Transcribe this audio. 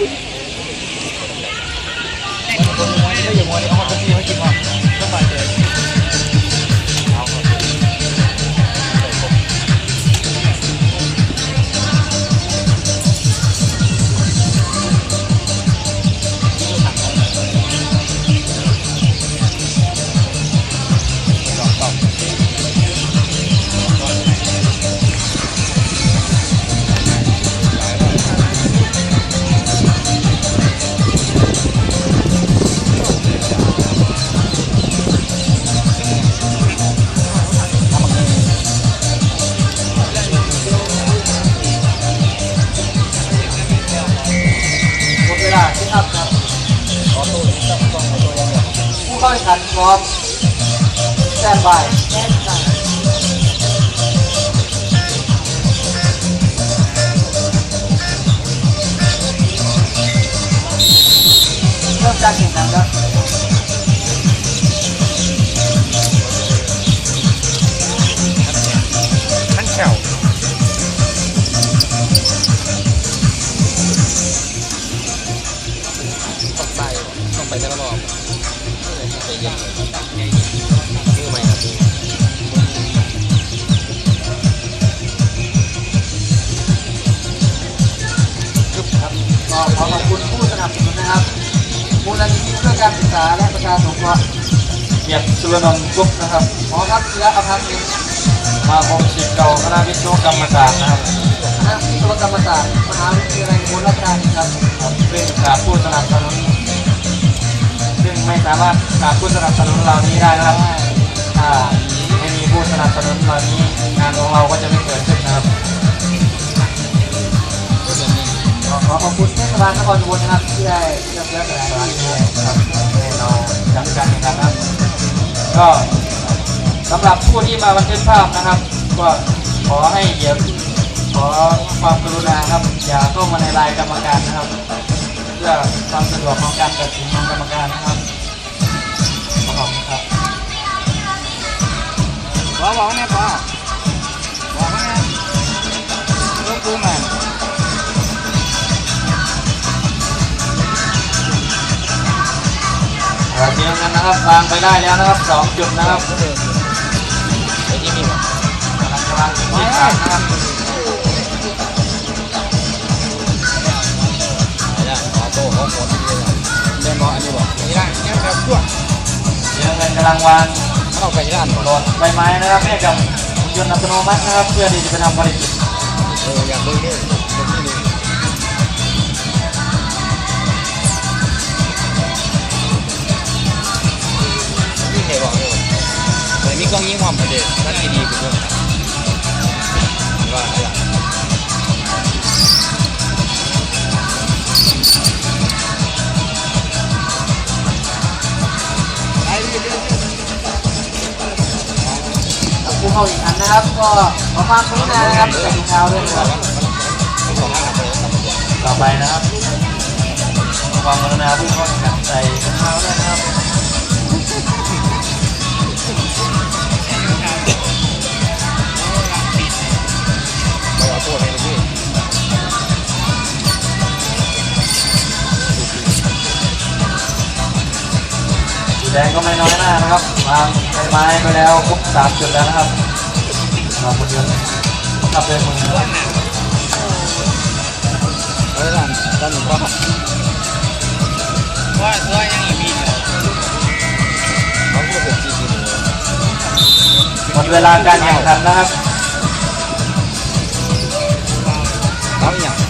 ไผู้เข้าแข่งขัน ชื่อไหมครับครับก็ขอขอบคุณผู้สนับสนุนนะครับมูลนิธิเพื่อการศึกษาและประชาสงเคราะห์เกียรติสุรนนท์กุ๊กนะครับหมอทัพเชื้ออภัสมินสมาคมศิษย์เก่าคณะวิศวกรรมศาสตร์นะครับคณะวิศวกรรมศาสตร์มหาวิทยาลัยอุบลราชธานีครับผมซึ่งขาดผู้สนับสนุนซึ่ง ไม่สามารถขาดผู้สนับสนุนเหล่านี้ได้นะครับถ้าไม่มีผู้สนับสนุนเหล่านี้งานของเราก็จะไม่เกิดขึ้นนะครับขอขอบคุณเทศบาลนครอุบลนะครับที่ได้เลือกเลือกสถานที่ครับให้เราจัดการแข่งขันนะครับ ก็สำหรับผู้ที่มาบันทึกภาพนะครับ ก็ขอให้เดี๋ยวขอความกรุณาครับอย่าเข้ามาในรายกรรมการนะครับ เพื่อความสะดวกของการตัดสินของกรรมการนะครับ อบคุณครับบอกบอกเนี่ยบอกบอกว่าเนี่ยลูกกูมันอ่าเตรียมกันนะครับวางไปได้แล้วนะครับสองจุดนะครับไอ้ที่มีบอกกำลังจะวางจุดที่สามนะครับไม่ได้ขอโต้ของคนที่เลยเล่นบอกอันนี้บอกนี่ได้เนี่ยครับชั่ว เตรียมกันกำลังวางเข้าไปที่ร้านก่อนโหลดใบไม้นะครับให้กับหุ่นยนต์อัตโนมัตินะครับ เพื่อที่จะไปทำภารกิจเอออยากเบิ่งนี่เบิ่งนี่นี่เหตุบอกเลยเลยมีกล้องยิงความประเด็นนั่นดีดีคือเรื่องว่าอะไร เข้าแข่งขันนะครับ ก็ขอความกรุณานะครับใส่ถุงเท้าด้วยนะครับต่อไปนะครับขอความกรุณาผู้เข้าแข่งขันใส่รองเท้าด้วยนะครับ แดงก็ไม่น้อยหน้านะครับวางไม้ไปแล้วครบสามจุดแล้วนะครับมาคนเดียวขับเลยมือเฮ้ลานด้นหนูก็ว่าตัวยังมีกปีเดีเพิ่ถึงจีจีหมดเวลาการแข่งขันนะครับน้ำอย่าง